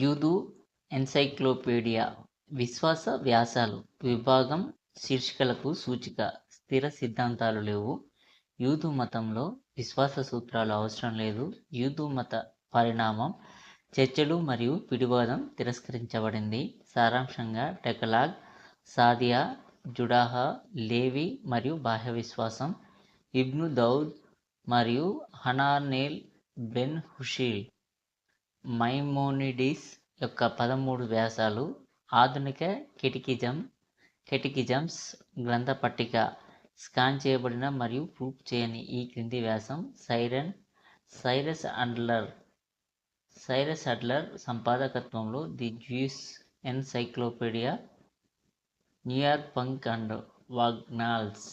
యూదు ఎన్సైక్లోపీడియా విశ్వాస వ్యాసాలు విభాగం శీర్షికలకు సూచిక. స్థిర సిద్ధాంతాలు లేవు. యూదు మతంలో విశ్వాస సూత్రాలు అవసరం లేదు. యూదు మత పరిణామం చర్చలు మరియు పిడివాదం తిరస్కరించబడింది. సారాంశంగా టెకలాగ్ సాదియా జుడాహా లేవి మరియు బాహ్య విశ్వాసం ఇబ్ను దౌద్ మరియు హనానేల్ బెన్ హుషీల్ మైమోనిడిస్ యొక్క పదమూడు వ్యాసాలు ఆధునిక కెటికిజం కెటికిజమ్స్ గ్రంథ పట్టిక స్కాన్ చేయబడిన మరియు ప్రూఫ్ చేయని ఈ క్రింది వ్యాసం siren Cyrus Adler Cyrus Adler సంపాదకత్వంలో the Jews encyclopedia New York Funk and Wagnalls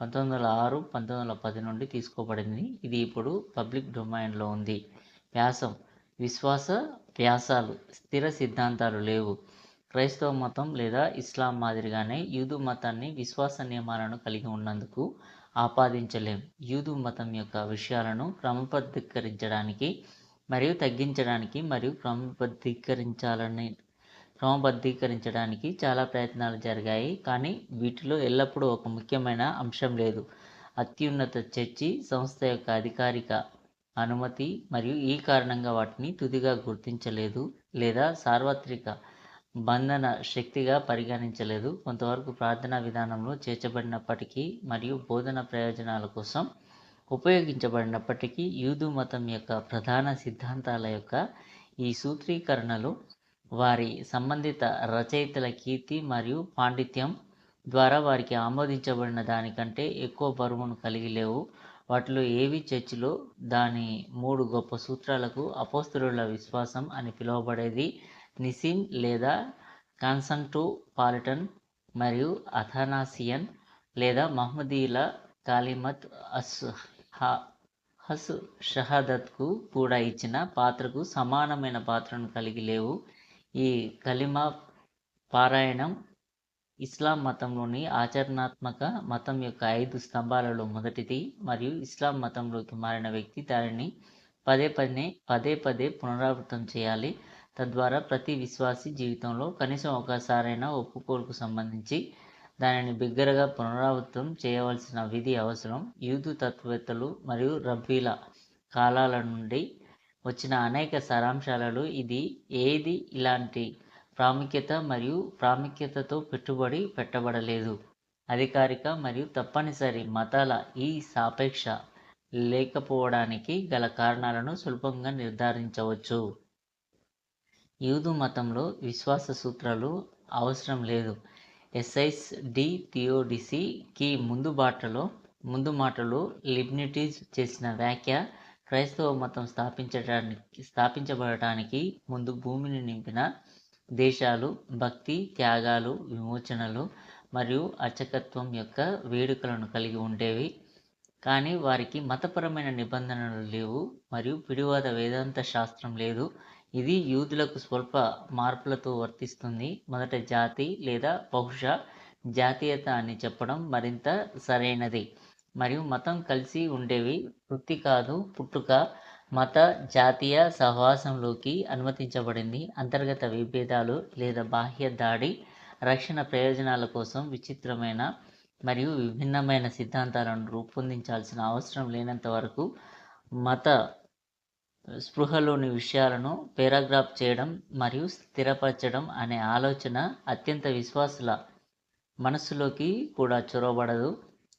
పంతొమ్మిది వందల ఆరు పంతొమ్మిది వందల పది నుండి తీసుకోబడింది. ఇది ఇప్పుడు పబ్లిక్ డొమైన్లో ఉంది. వ్యాసం విశ్వాస వ్యాసాలు స్థిర సిద్ధాంతాలు లేవు. క్రైస్తవ మతం లేదా ఇస్లాం మాదిరిగానే యూదు మతాన్ని విశ్వాస నియమాలను కలిగి ఉన్నందుకు ఆపాదించలేం. యూదు మతం యొక్క విషయాలను క్రమబద్ధీకరించడానికి మరియు తగ్గించడానికి మరియు క్రమబద్ధీకరించాలని క్రమబద్ధీకరించడానికి చాలా ప్రయత్నాలు జరిగాయి. కానీ వీటిలో ఎల్లప్పుడూ ఒక ముఖ్యమైన అంశం లేదు. అత్యున్నత చర్చి సంస్థ యొక్క అధికారిక అనుమతి మరియు ఈ కారణంగా వాటిని తుదిగా గుర్తించలేదు లేదా సార్వత్రిక బంధన శక్తిగా పరిగణించలేదు. కొంతవరకు ప్రార్థనా విధానంలో చేర్చబడినప్పటికీ మరియు బోధన ప్రయోజనాల కోసం ఉపయోగించబడినప్పటికీ యూదు మతం యొక్క ప్రధాన సిద్ధాంతాల యొక్క ఈ సూత్రీకరణలు వారి సంబంధిత రచయితల కీర్తి మరియు పాండిత్యం ద్వారా వారికి ఆమోదించబడిన దానికంటే ఎక్కువ బరువును కలిగి లేవు. వాటిలో ఏవి చర్చిలో? దాని మూడు గొప్ప సూత్రాలకు అపోస్తుల విశ్వాసం అని పిలువబడేది నిసిన్ లేదా కాన్సంటూ పాలిటన్ మరియు అథానాసియన్ లేదా మహమ్మదీల కాలిమత్ అస్ హస్ షహదత్కు కూడా ఇచ్చిన పాత్రకు సమానమైన పాత్రను కలిగి లేవు. ఈ కలిమా పారాయణం ఇస్లాం మతంలోని ఆచరణాత్మక మతం యొక్క ఐదు స్తంభాలలో మొదటిది మరియు ఇస్లాం మతంలోకి మారిన వ్యక్తి దానిని పదే పదే పదే పదే పునరావృతం చేయాలి. తద్వారా ప్రతి విశ్వాసి జీవితంలో కనీసం ఒకసారైనా ఒప్పుకోలుకు సంబంధించి దానిని బిగ్గరగా పునరావృతం చేయవలసిన విధి అవసరం. యూదు తత్వవేత్తలు మరియు రబ్బీల కాలాల నుండి వచ్చిన అనేక సారాంశాలలో ఇది ఏది? ఇలాంటి ప్రాముఖ్యత మరియు ప్రాముఖ్యతతో పెట్టుబడి పెట్టబడలేదు. అధికారిక మరియు తప్పనిసరి మతాల ఈ సాపేక్ష లేకపోవడానికి గల కారణాలను సులభంగా నిర్ధారించవచ్చు. యూదు మతంలో విశ్వాస సూత్రాలు అవసరం లేదు. ఎస్ఐస్ డి థియోడిసికి ముందు బాటలో ముందు మాటలు లిబ్నిటీస్ చేసిన వ్యాఖ్య క్రైస్తవ మతం స్థాపించడానికి స్థాపించబడటానికి ముందు భూమిని నింపిన దేశాలు భక్తి త్యాగాలు విమోచనలు మరియు అర్చకత్వం యొక్క వేడుకలను కలిగి ఉండేవి. కానీ వారికి మతపరమైన నిబంధనలు లేవు మరియు పిడివాద వేదాంత శాస్త్రం లేదు. ఇది యూదులకు స్వల్ప మార్పులతో వర్తిస్తుంది. మొదట జాతి లేదా బహుశా జాతీయత అని చెప్పడం మరింత సరైనది. మరియు మతం కలిసి ఉండేవి. వృత్తి కాదు పుట్టుక మత జాతీయ సహవాసంలోకి అనుమతించబడింది. అంతర్గత విభేదాలు లేదా బాహ్య దాడి రక్షణ ప్రయోజనాల కోసం విచిత్రమైన మరియు విభిన్నమైన సిద్ధాంతాలను రూపొందించాల్సిన అవసరం లేనంత వరకు మత స్పృహలోని విషయాలను పేరాగ్రాఫ్ చేయడం మరియు స్థిరపరచడం అనే ఆలోచన అత్యంత విశ్వాసుల మనస్సులోకి కూడా చొరవబడదు.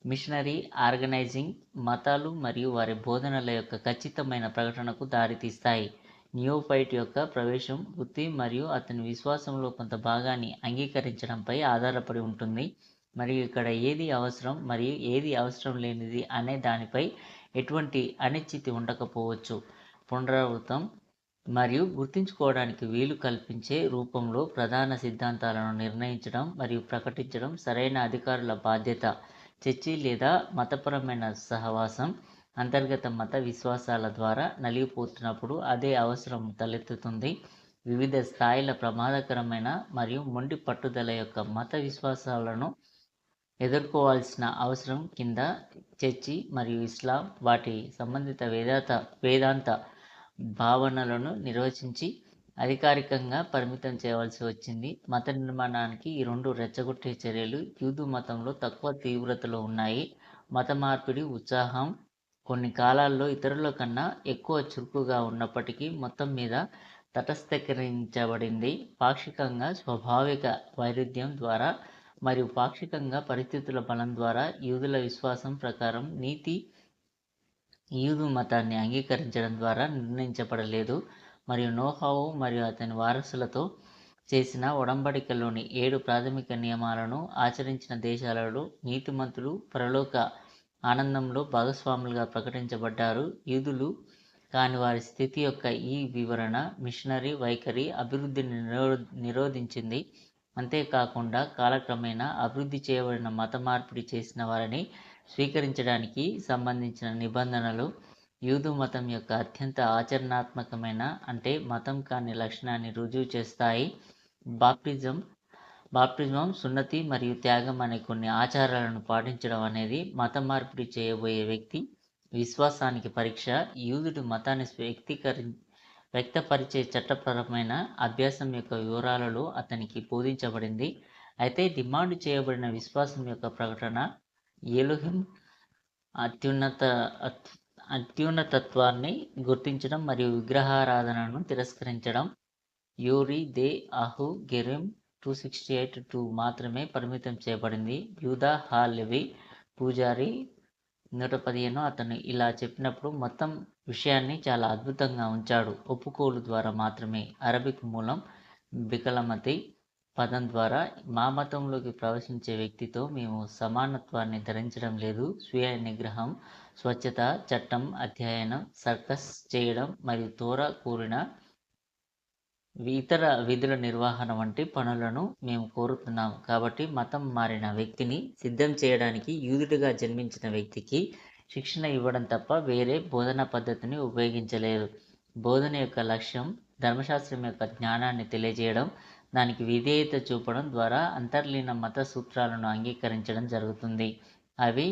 మిషనరీ ఆర్గనైజింగ్ మతాలు మరియు వారి బోధనల యొక్క ఖచ్చితమైన ప్రకటనకు దారితీస్తాయి. నియోఫైట్ యొక్క ప్రవేశం వృత్తి మరియు అతని విశ్వాసంలో కొంత భాగాన్ని అంగీకరించడంపై ఆధారపడి ఉంటుంది. మరియు ఇక్కడ ఏది అవసరం మరియు ఏది అవసరం లేనిది అనే దానిపై ఎటువంటి అనిశ్చితి ఉండకపోవచ్చు. పునరావృతం మరియు గుర్తుంచుకోవడానికి వీలు కల్పించే రూపంలో ప్రధాన సిద్ధాంతాలను నిర్ణయించడం మరియు ప్రకటించడం సరైన అధికారుల బాధ్యత. చర్చి లేదా మతపరమైన సహవాసం అంతర్గత మత విశ్వాసాల ద్వారా నలిగిపోతున్నప్పుడు అదే అవసరం తలెత్తుతుంది. వివిధ స్థాయిల ప్రమాదకరమైన మరియు మొండి పట్టుదల యొక్క మత విశ్వాసాలను ఎదుర్కోవాల్సిన అవసరం కింద చర్చి మరియు ఇస్లాం వాటి సంబంధిత వేదాంత వేదాంత భావనలను నిర్వచించి అధికారికంగా పరిమితం చేయవలసి వచ్చింది. మత నిర్మాణానికి ఈ రెండు రెచ్చగొట్టే చర్యలు యూదు మతంలో తక్కువ తీవ్రతలో ఉన్నాయి. మత మార్పిడి ఉత్సాహం కొన్ని కాలాల్లో ఇతరుల కన్నా ఎక్కువ చురుకుగా ఉన్నప్పటికీ మొత్తం మీద తటస్థీకరించబడింది. పాక్షికంగా స్వాభావిక వైరుధ్యం ద్వారా మరియు పాక్షికంగా పరిస్థితుల బలం ద్వారా యూదుల విశ్వాసం ప్రకారం నీతి యూదు మతాన్ని అంగీకరించడం ద్వారా నిర్ణయించబడలేదు. మరియు నోహావు మరియు అతని వారసులతో చేసిన ఒడంబడికలోని ఏడు ప్రాథమిక నియమాలను ఆచరించిన దేశాలలో నీతిమంతులు పరలోక ఆనందంలో భాగస్వాములుగా ప్రకటించబడ్డారు. యూదులు కాని వారి స్థితి యొక్క ఈ వివరణ మిషనరీ వైఖరి అభివృద్ధిని నిరోధించింది. అంతేకాకుండా కాలక్రమేణా అభివృద్ధి చేయబడిన మత మార్పిడి చేసిన వారిని స్వీకరించడానికి సంబంధించిన నిబంధనలు యూదు మతం యొక్క అత్యంత ఆచరణాత్మకమైన అంటే మతం కాని లక్షణాన్ని రుజువు చేస్తాయి. బాప్టిజం బాప్టిజం సున్నతి మరియు త్యాగం అనే కొన్ని ఆచారాలను పాటించడం అనేది మత మార్పిడి చేయబోయే వ్యక్తి విశ్వాసానికి పరీక్ష. యూదుడు మతాన్ని వ్యక్తీకరి వ్యక్తపరిచే చట్టపరమైన అభ్యాసం యొక్క వివరాలలో అతనికి బోధించబడింది. అయితే డిమాండ్ చేయబడిన విశ్వాసం యొక్క ప్రకటన ఏలుహిం అత్యున్నత అత్యున్నతత్వాన్ని గుర్తించడం మరియు విగ్రహారాధనను తిరస్కరించడం. యూరి దే అహు గెరిమ్ టూ సిక్స్టీ ఎయిట్ టూ మాత్రమే పరిమితం చేయబడింది. యూదా హాల్వి పూజారి నూట పదిహేను అతను ఇలా చెప్పినప్పుడు మొత్తం విషయాన్ని చాలా అద్భుతంగా ఉంచాడు. ఒప్పుకోలు ద్వారా మాత్రమే. అరబిక్ మూలం బికలమతి పదం ద్వారా మా మతంలోకి ప్రవేశించే వ్యక్తితో మేము సమానత్వాన్ని ధరించడం లేదు. స్వీయ నిగ్రహం స్వచ్ఛత చట్టం అధ్యయనం సర్కస్ చేయడం మరియు తోర కూరిన ఇతర విధుల నిర్వహణ వంటి పనులను మేము కోరుతున్నాం. కాబట్టి మతం మారిన వ్యక్తిని సిద్ధం చేయడానికి యూదుడిగా జన్మించిన వ్యక్తికి శిక్షణ ఇవ్వడం తప్ప వేరే బోధనా పద్ధతిని ఉపయోగించలేదు బోధన యొక్క లక్ష్యం ధర్మశాస్త్రం యొక్క జ్ఞానాన్ని తెలియజేయడం దానికి విధేయత చూపడం ద్వారా అంతర్లీన మత సూత్రాలను అంగీకరించడం జరుగుతుంది. అవి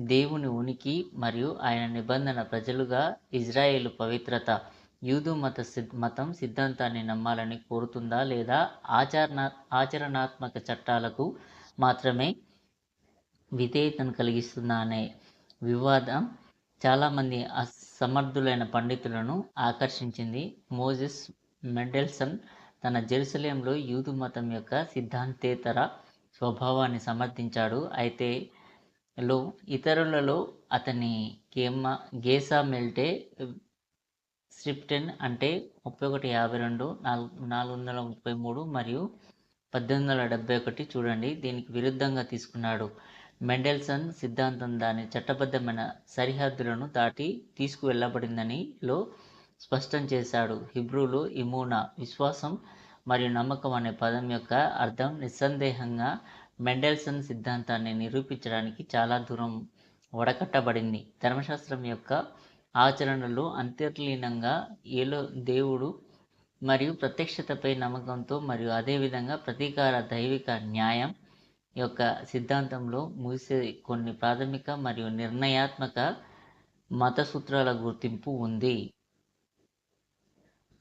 దేవుని ఉనికి మరియు ఆయన నిబంధన ప్రజలుగా ఇజ్రాయేల్ పవిత్రత యూదు మత సిద్ మతం సిద్ధాంతాన్ని నమ్మాలని కోరుతుందా లేదా ఆచరణ ఆచరణాత్మక చట్టాలకు మాత్రమే విధేయతను కలిగిస్తుందా అనే వివాదం చాలామంది అసమర్థులైన పండితులను ఆకర్షించింది. మోజెస్ మెండెల్సన్ తన జెరూసలేంలో యూదు మతం యొక్క సిద్ధాంతేతర స్వభావాన్ని సమర్థించాడు. అయితే లో ఇతరులలో అతని గేమా గేసా మెల్టే స్క్రిప్టెన్ అంటే ముప్పై ఒకటి యాభై రెండు నాలుగు నాలుగు వందల ముప్పై మూడు మరియు పద్దెనిమిది వందల డెబ్బై ఒకటి చూడండి. దీనికి విరుద్ధంగా తీసుకున్నాడు. మెండెల్సన్ సిద్ధాంతం దాని చట్టబద్ధమైన సరిహద్దులను దాటి తీసుకువెళ్ళబడిందని లో స్పష్టం చేశాడు. హిబ్రూలు ఇమూనా విశ్వాసం మరియు నమ్మకం అనే పదం యొక్క అర్థం నిస్సందేహంగా మెండెల్సన్ సిద్ధాంతాన్ని నిరూపించడానికి చాలా దూరం వడకట్టబడింది. ధర్మశాస్త్రం యొక్క ఆచరణలు అంతర్లీనంగా ఏలో దేవుడు మరియు ప్రత్యక్షతపై నమ్మకంతో మరియు అదేవిధంగా ప్రతీకార దైవిక న్యాయం యొక్క సిద్ధాంతంలో ముగిసే కొన్ని ప్రాథమిక మరియు నిర్ణయాత్మక మత సూత్రాల గుర్తింపు ఉంది.